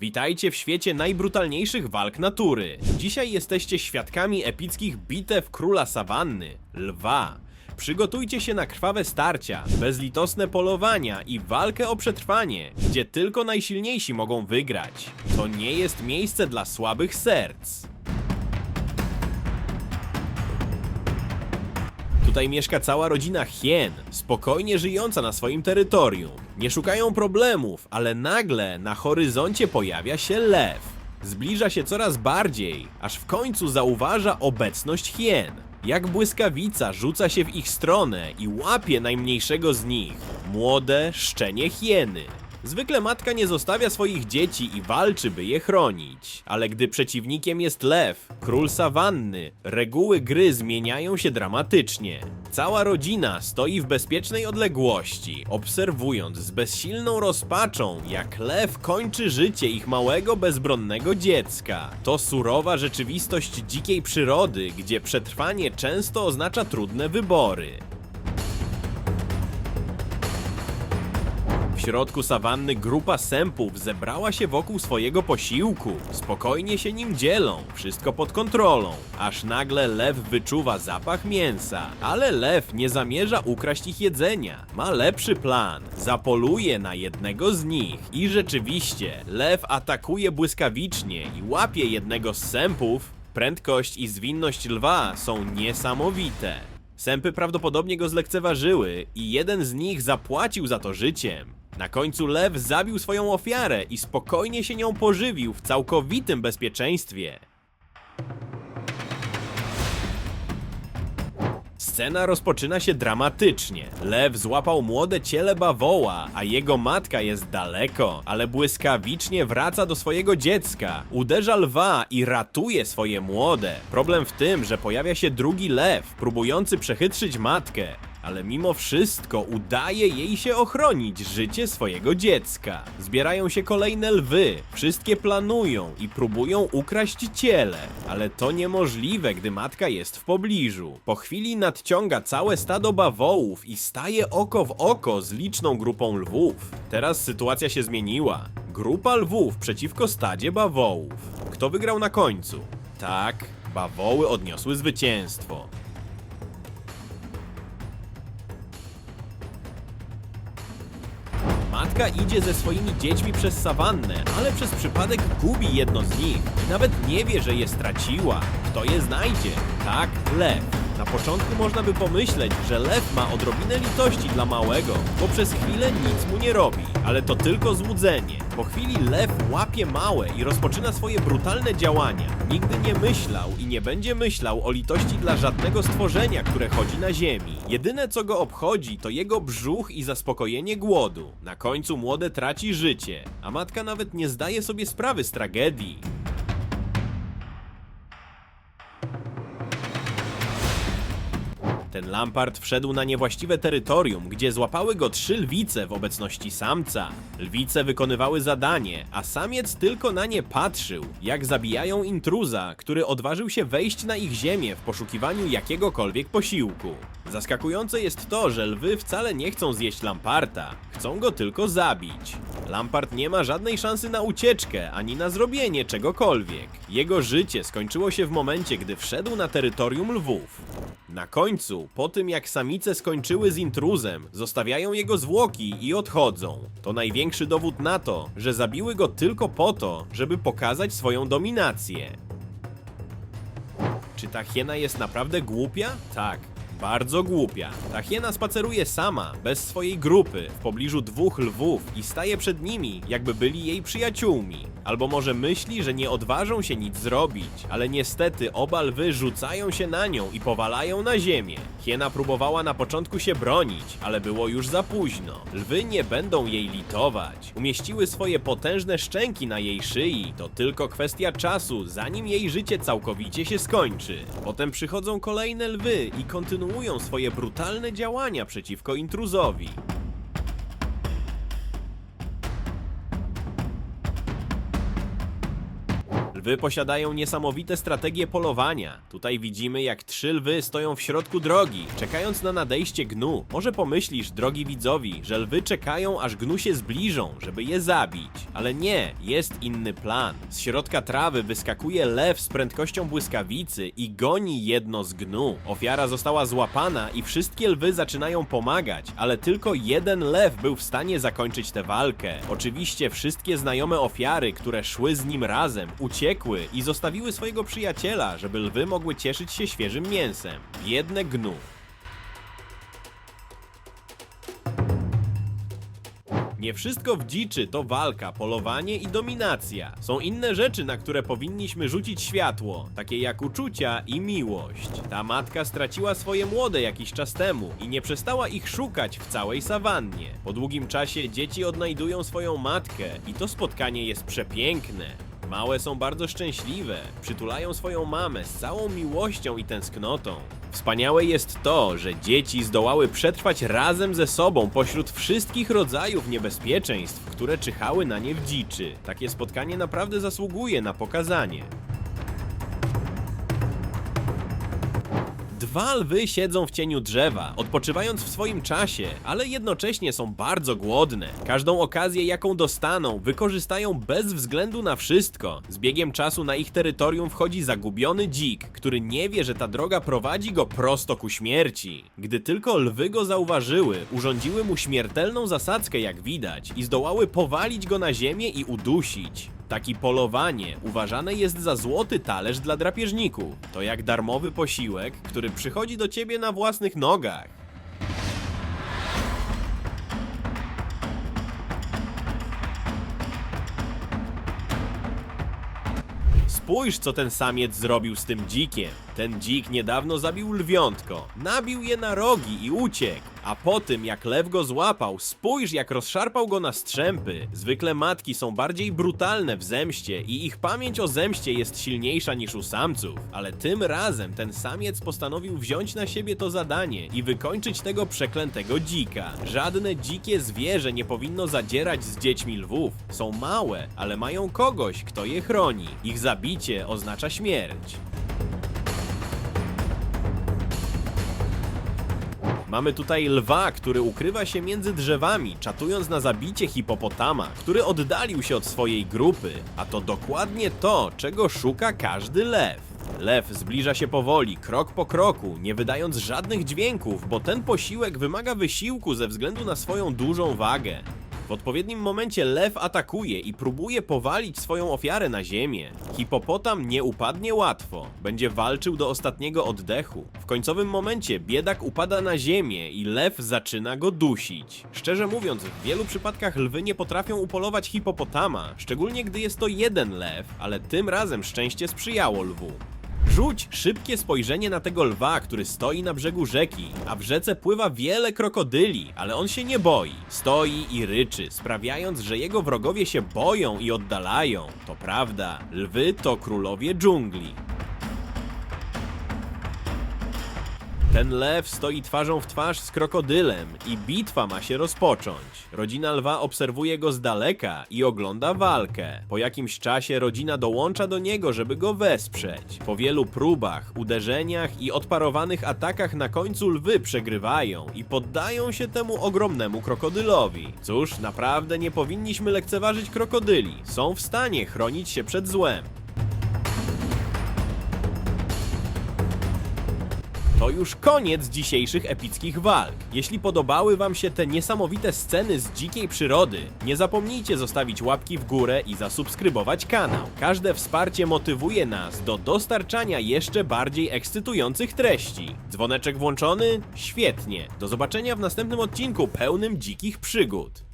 Witajcie w świecie najbrutalniejszych walk natury. Dzisiaj jesteście świadkami epickich bitew króla sawanny, lwa. Przygotujcie się na krwawe starcia, bezlitosne polowania i walkę o przetrwanie, gdzie tylko najsilniejsi mogą wygrać. To nie jest miejsce dla słabych serc. Tutaj mieszka cała rodzina hien, spokojnie żyjąca na swoim terytorium. Nie szukają problemów, ale nagle na horyzoncie pojawia się lew. Zbliża się coraz bardziej, aż w końcu zauważa obecność hien. Jak błyskawica rzuca się w ich stronę i łapie najmniejszego z nich. Młode, szczenie hieny. Zwykle matka nie zostawia swoich dzieci i walczy, by je chronić. Ale gdy przeciwnikiem jest lew, król sawanny, reguły gry zmieniają się dramatycznie. Cała rodzina stoi w bezpiecznej odległości, obserwując z bezsilną rozpaczą, jak lew kończy życie ich małego, bezbronnego dziecka. To surowa rzeczywistość dzikiej przyrody, gdzie przetrwanie często oznacza trudne wybory. Środku sawanny grupa sępów zebrała się wokół swojego posiłku. Spokojnie się nim dzielą, wszystko pod kontrolą. Aż nagle lew wyczuwa zapach mięsa. Ale lew nie zamierza ukraść ich jedzenia. Ma lepszy plan. Zapoluje na jednego z nich. I rzeczywiście, lew atakuje błyskawicznie i łapie jednego z sępów. Prędkość i zwinność lwa są niesamowite. Sępy prawdopodobnie go zlekceważyły i jeden z nich zapłacił za to życiem. Na końcu lew zabił swoją ofiarę i spokojnie się nią pożywił w całkowitym bezpieczeństwie. Scena rozpoczyna się dramatycznie. Lew złapał młode ciele bawoła, a jego matka jest daleko, ale błyskawicznie wraca do swojego dziecka. Uderza lwa i ratuje swoje młode. Problem w tym, że pojawia się drugi lew, próbujący przechytrzyć matkę. Ale mimo wszystko udaje jej się ochronić życie swojego dziecka. Zbierają się kolejne lwy, wszystkie planują i próbują ukraść ciele, ale to niemożliwe, gdy matka jest w pobliżu. Po chwili nadciąga całe stado bawołów i staje oko w oko z liczną grupą lwów. Teraz sytuacja się zmieniła. Grupa lwów przeciwko stadzie bawołów. Kto wygrał na końcu? Tak, bawoły odniosły zwycięstwo. Matka idzie ze swoimi dziećmi przez sawannę, ale przez przypadek gubi jedno z nich nawet nie wie, że je straciła. Kto je znajdzie? Tak, lew. Na początku można by pomyśleć, że lew ma odrobinę litości dla małego, bo przez chwilę nic mu nie robi. Ale to tylko złudzenie. Po chwili lew łapie małe i rozpoczyna swoje brutalne działania. Nigdy nie myślał i nie będzie myślał o litości dla żadnego stworzenia, które chodzi na ziemi. Jedyne co go obchodzi to jego brzuch i zaspokojenie głodu. Na końcu młode traci życie, a matka nawet nie zdaje sobie sprawy z tragedii. Ten Lampart wszedł na niewłaściwe terytorium, gdzie złapały go trzy lwice w obecności samca. Lwice wykonywały zadanie, a samiec tylko na nie patrzył, jak zabijają intruza, który odważył się wejść na ich ziemię w poszukiwaniu jakiegokolwiek posiłku. Zaskakujące jest to, że lwy wcale nie chcą zjeść Lamparta, chcą go tylko zabić. Lampart nie ma żadnej szansy na ucieczkę, ani na zrobienie czegokolwiek. Jego życie skończyło się w momencie, gdy wszedł na terytorium lwów. Na końcu, po tym jak samice skończyły z intruzem, zostawiają jego zwłoki i odchodzą. To największy dowód na to, że zabiły go tylko po to, żeby pokazać swoją dominację. Czy ta hiena jest naprawdę głupia? Tak. Bardzo głupia. Ta hiena spaceruje sama, bez swojej grupy, w pobliżu dwóch lwów i staje przed nimi, jakby byli jej przyjaciółmi. Albo może myśli, że nie odważą się nic zrobić, ale niestety oba lwy rzucają się na nią i powalają na ziemię. Hiena próbowała na początku się bronić, ale było już za późno. Lwy nie będą jej litować. Umieściły swoje potężne szczęki na jej szyi. To tylko kwestia czasu, zanim jej życie całkowicie się skończy. Potem przychodzą kolejne lwy i kontynuują swoje brutalne działania przeciwko intruzowi. Lwy posiadają niesamowite strategie polowania. Tutaj widzimy, jak trzy lwy stoją w środku drogi, czekając na nadejście gnu. Może pomyślisz, drogi widzowi, że lwy czekają, aż gnu się zbliżą, żeby je zabić. Ale nie, jest inny plan. Z środka trawy wyskakuje lew z prędkością błyskawicy i goni jedno z gnu. Ofiara została złapana i wszystkie lwy zaczynają pomagać, ale tylko jeden lew był w stanie zakończyć tę walkę. Oczywiście wszystkie znajome ofiary, które szły z nim razem, uciekły i zostawiły swojego przyjaciela, żeby lwy mogły cieszyć się świeżym mięsem. Biedne gnu. Nie wszystko w dziczy to walka, polowanie i dominacja. Są inne rzeczy, na które powinniśmy rzucić światło, takie jak uczucia i miłość. Ta matka straciła swoje młode jakiś czas temu i nie przestała ich szukać w całej sawannie. Po długim czasie dzieci odnajdują swoją matkę i to spotkanie jest przepiękne. Małe są bardzo szczęśliwe, przytulają swoją mamę z całą miłością i tęsknotą. Wspaniałe jest to, że dzieci zdołały przetrwać razem ze sobą pośród wszystkich rodzajów niebezpieczeństw, które czyhały na nie w dziczy. Takie spotkanie naprawdę zasługuje na pokazanie. Dwa lwy siedzą w cieniu drzewa, odpoczywając w swoim czasie, ale jednocześnie są bardzo głodne. Każdą okazję, jaką dostaną, wykorzystają bez względu na wszystko. Z biegiem czasu na ich terytorium wchodzi zagubiony dzik, który nie wie, że ta droga prowadzi go prosto ku śmierci. Gdy tylko lwy go zauważyły, urządziły mu śmiertelną zasadzkę, jak widać, i zdołały powalić go na ziemię i udusić. Taki polowanie uważane jest za złoty talerz dla drapieżników. To jak darmowy posiłek, który przychodzi do ciebie na własnych nogach. Spójrz, co ten samiec zrobił z tym dzikiem. Ten dzik niedawno zabił lwiątko, nabił je na rogi i uciekł. A po tym, jak lew go złapał, spójrz, jak rozszarpał go na strzępy. Zwykle matki są bardziej brutalne w zemście i ich pamięć o zemście jest silniejsza niż u samców. Ale tym razem ten samiec postanowił wziąć na siebie to zadanie i wykończyć tego przeklętego dzika. Żadne dzikie zwierzę nie powinno zadzierać z dziećmi lwów. Są małe, ale mają kogoś, kto je chroni. Ich zabicie oznacza śmierć. Mamy tutaj lwa, który ukrywa się między drzewami, czatując na zabicie hipopotama, który oddalił się od swojej grupy, a to dokładnie to, czego szuka każdy lew. Lew zbliża się powoli, krok po kroku, nie wydając żadnych dźwięków, bo ten posiłek wymaga wysiłku ze względu na swoją dużą wagę. W odpowiednim momencie lew atakuje i próbuje powalić swoją ofiarę na ziemię. Hipopotam nie upadnie łatwo, będzie walczył do ostatniego oddechu. W końcowym momencie biedak upada na ziemię i lew zaczyna go dusić. Szczerze mówiąc, w wielu przypadkach lwy nie potrafią upolować hipopotama, szczególnie gdy jest to jeden lew, ale tym razem szczęście sprzyjało lwu. Rzuć szybkie spojrzenie na tego lwa, który stoi na brzegu rzeki, a w rzece pływa wiele krokodyli, ale on się nie boi. Stoi i ryczy, sprawiając, że jego wrogowie się boją i oddalają. To prawda, lwy to królowie dżungli. Ten lew stoi twarzą w twarz z krokodylem i bitwa ma się rozpocząć. Rodzina lwa obserwuje go z daleka i ogląda walkę. Po jakimś czasie rodzina dołącza do niego, żeby go wesprzeć. Po wielu próbach, uderzeniach i odparowanych atakach na końcu lwy przegrywają i poddają się temu ogromnemu krokodylowi. Cóż, naprawdę nie powinniśmy lekceważyć krokodyli. Są w stanie chronić się przed złem. To już koniec dzisiejszych epickich walk. Jeśli podobały Wam się te niesamowite sceny z dzikiej przyrody, nie zapomnijcie zostawić łapki w górę i zasubskrybować kanał. Każde wsparcie motywuje nas do dostarczania jeszcze bardziej ekscytujących treści. Dzwoneczek włączony? Świetnie. Do zobaczenia w następnym odcinku pełnym dzikich przygód.